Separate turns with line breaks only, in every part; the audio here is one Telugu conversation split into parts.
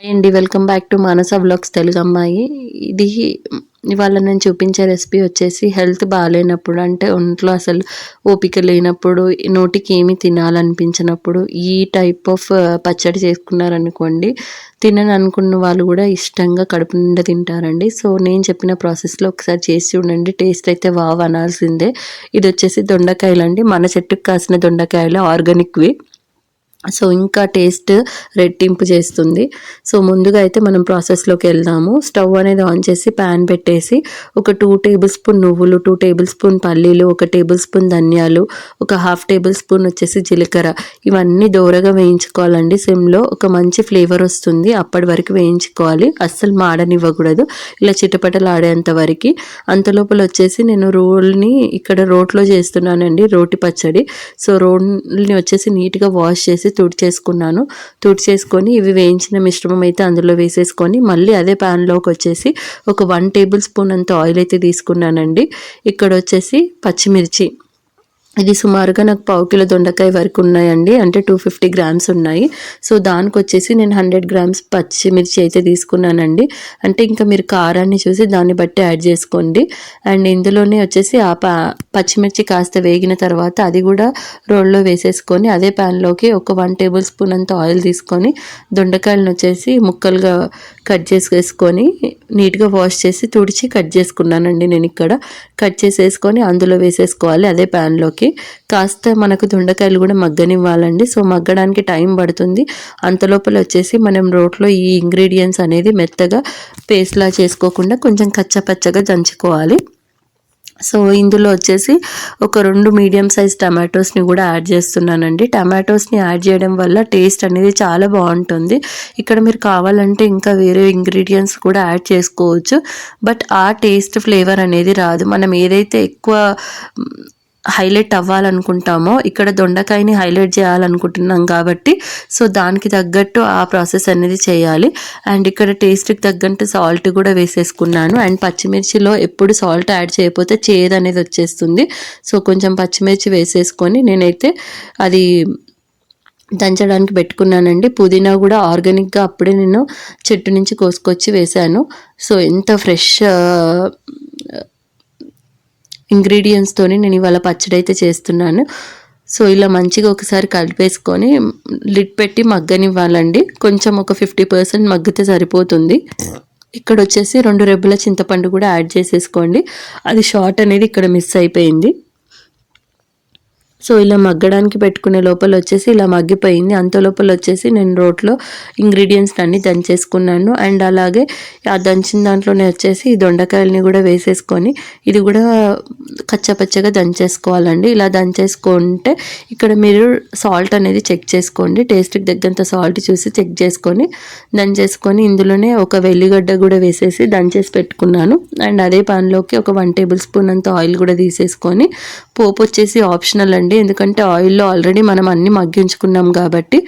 హాయ్ అండి welcome back to Manasa blogs Telugu అమ్మాయి. ఇది ఇవాళ నేను చూపించే రెసిపీ వచ్చేసి హెల్త్ బాగాలేనప్పుడు అంటే ఒంట్లో అసలు ఓపిక లేనప్పుడు నోటికి ఏమి తినాలనిపించినప్పుడు ఈ టైప్ ఆఫ్ uh, పచ్చడి చేసుకున్నారనుకోండి తినని అనుకున్న వాళ్ళు కూడా ఇష్టంగా కడుపు నిండా తింటారండి. సో నేను చెప్పిన ప్రాసెస్లో ఒకసారి చేసి చూడండి టేస్ట్ అయితే వావ్ అనాల్సిందే. ఇది వచ్చేసి దొండకాయలు అండి మన చెట్టుకు కాసిన దొండకాయలు ఆర్గానిక్వి సో ఇంకా టేస్ట్ రెట్టింపు చేస్తుంది. సో ముందుగా అయితే మనం ప్రాసెస్లోకి వెళ్దాము. స్టవ్ అనేది ఆన్ చేసి ప్యాన్ పెట్టేసి ఒక టూ టేబుల్ స్పూన్ నువ్వులు టూ టేబుల్ స్పూన్ పల్లీలు ఒక టేబుల్ స్పూన్ ధనియాలు ఒక హాఫ్ టేబుల్ స్పూన్ వచ్చేసి జీలకర్ర. ఇవన్నీ దూరగా వేయించుకోవాలండి. సిమ్లో ఒక మంచి ఫ్లేవర్ వస్తుంది. అప్పటి వరకు వేయించుకోవాలి. అస్సలు మాడనివ్వకూడదు. ఇలా చిటపటలు ఆడేంత వరకు అంతలోపల వచ్చేసి నేను రోల్ని ఇక్కడ రోట్లో చేస్తున్నానండి. రోటి పచ్చడి. సో రోల్ని వచ్చేసి నీట్గా వాష్ చేసి తుడిచేసుకున్నాను. తుడిచేసుకొని ఇవి వేయించిన మిశ్రమం అయితే అందులో వేసేసుకొని మళ్ళీ అదే ప్యాన్లోకి వచ్చేసి ఒక వన్ టేబుల్ స్పూన్ అంత ఆయిల్ అయితే తీసుకున్నానండి. ఇక్కడ వచ్చేసి పచ్చిమిర్చి. ఇది సుమారుగా నాకు పావు కిలో దొండకాయ వరకు ఉన్నాయండి. అంటే టూ ఫిఫ్టీ గ్రామ్స్ ఉన్నాయి. సో దానికి వచ్చేసి నేను హండ్రెడ్ గ్రామ్స్ పచ్చిమిర్చి అయితే తీసుకున్నానండి. అంటే ఇంకా మీరు కారాన్ని చూసి దాన్ని బట్టి యాడ్ చేసుకోండి. అండ్ ఇందులోనే వచ్చేసి ఆ పచ్చిమిర్చి కాస్త వేగిన తర్వాత అది కూడా రోల్లో వేసేసుకొని అదే ప్యాన్లోకి ఒక వన్ టేబుల్ స్పూన్ అంత ఆయిల్ తీసుకొని దొండకాయలను వచ్చేసి ముక్కలుగా కట్ చేసేసుకొని నీట్గా వాష్ చేసి తుడిచి కట్ చేసుకున్నానండి నేను ఇక్కడ. కట్ చేసేసుకొని అందులో వేసేసుకోవాలి అదే ప్యాన్లోకి. కాస్త మనకు దొండకాయలు కూడా మగ్గనివ్వాలండి. సో మగ్గడానికి టైం పడుతుంది. అంతలోపల వచ్చేసి మనం రోట్లో ఈ ఇంగ్రీడియంట్స్ అనేది మెత్తగా పేస్ట్లా చేసుకోకుండా కొంచెం కచ్చపచ్చగా దంచుకోవాలి. సో ఇందులో వచ్చేసి ఒక రెండు మీడియం సైజ్ టమాటోస్ని కూడా యాడ్ చేస్తున్నానండి. టమాటోస్ని యాడ్ చేయడం వల్ల టేస్ట్ అనేది చాలా బాగుంటుంది. ఇక్కడ మీరు కావాలంటే ఇంకా వేరే ఇంగ్రీడియంట్స్ కూడా యాడ్ చేసుకోవచ్చు. బట్ ఆ టేస్ట్ ఫ్లేవర్ అనేది రాదు. మనం ఏదైతే ఎక్కువ హైలైట్ అవ్వాలనుకుంటామో ఇక్కడ దొండకాయని హైలైట్ చేయాలనుకుంటున్నాం కాబట్టి సో దానికి తగ్గట్టు ఆ ప్రాసెస్ అనేది చేయాలి. అండ్ ఇక్కడ టేస్ట్కి తగ్గట్టు సాల్ట్ కూడా వేసేసుకున్నాను. అండ్ పచ్చిమిర్చిలో ఎప్పుడు సాల్ట్ యాడ్ చేయకపోతే చేదు అనేది వచ్చేస్తుంది. సో కొంచెం పచ్చిమిర్చి వేసేసుకొని నేనైతే అది దంచడానికి పెట్టుకున్నానండి. పుదీనా కూడా ఆర్గానిక్గా అప్పుడే నేను చెట్టు నుంచి కోసుకొచ్చి వేశాను. సో ఎంత ఫ్రెష్ ఇంగ్రీడియంట్స్తోని నేను ఇవాళ పచ్చడి అయితే చేస్తున్నాను. సో ఇలా మంచిగా ఒకసారి కలిపేసుకొని లిడ్ పెట్టి మగ్గనివ్వాలండి. కొంచెం ఒక ఫిఫ్టీ పర్సెంట్ మగ్గితే సరిపోతుంది. ఇక్కడ వచ్చేసి రెండు రెబ్బల చింతపండు కూడా యాడ్ చేసేసుకోండి. అది షార్ట్ అనేది ఇక్కడ మిస్ అయిపోయింది. సో ఇలా మగ్గడానికి పెట్టుకునే లోపల వచ్చేసి ఇలా మగ్గిపోయింది. అంత లోపల వచ్చేసి నేను రోట్లో ఇంగ్రీడియంట్స్ అన్ని దంచేసుకున్నాను. అండ్ అలాగే ఆ దంచిన దాంట్లోనే వచ్చేసి ఈ దొండకాయలని కూడా వేసేసుకొని ఇది కూడా కచ్చపచ్చగా దంచేసుకోవాలండి. ఇలా దంచేసుకుంటే ఇక్కడ మీరు సాల్ట్ అనేది చెక్ చేసుకోండి. టేస్ట్కి తగ్గంత సాల్ట్ చూసి చెక్ చేసుకొని దంచేసుకొని ఇందులోనే ఒక వెల్లిగడ్డ కూడా వేసేసి దంచేసి పెట్టుకున్నాను. అండ్ అదే పాన్లోకి ఒక వన్ టేబుల్ స్పూన్ అంత ఆయిల్ కూడా తీసేసుకొని పోపు వచ్చేసి ఆప్షనల్ అండి. ఎందుకంటే ఆయిల్లో ఆల్రెడీ మనం అన్ని మగ్గించుకున్నాం కాబట్టి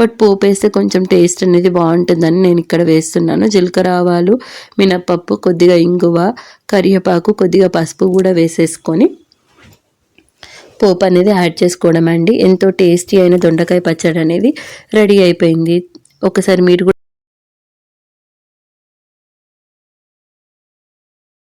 బట్ పోపు వేస్తే కొంచెం టేస్ట్ అనేది బాగుంటుందని నేను ఇక్కడ వేస్తున్నాను. జీలకర్ర ఆవాలు మినప్పప్పు కొద్దిగా ఇంగువ కరివేపాకు కొద్దిగా పసుపు కూడా వేసేసుకొని పోపు అనేది యాడ్ చేసుకోవడం అండి. ఎంతో టేస్టీ అయిన దొండకాయ పచ్చడి అనేది రెడీ అయిపోయింది. ఒకసారి మీరు కూడా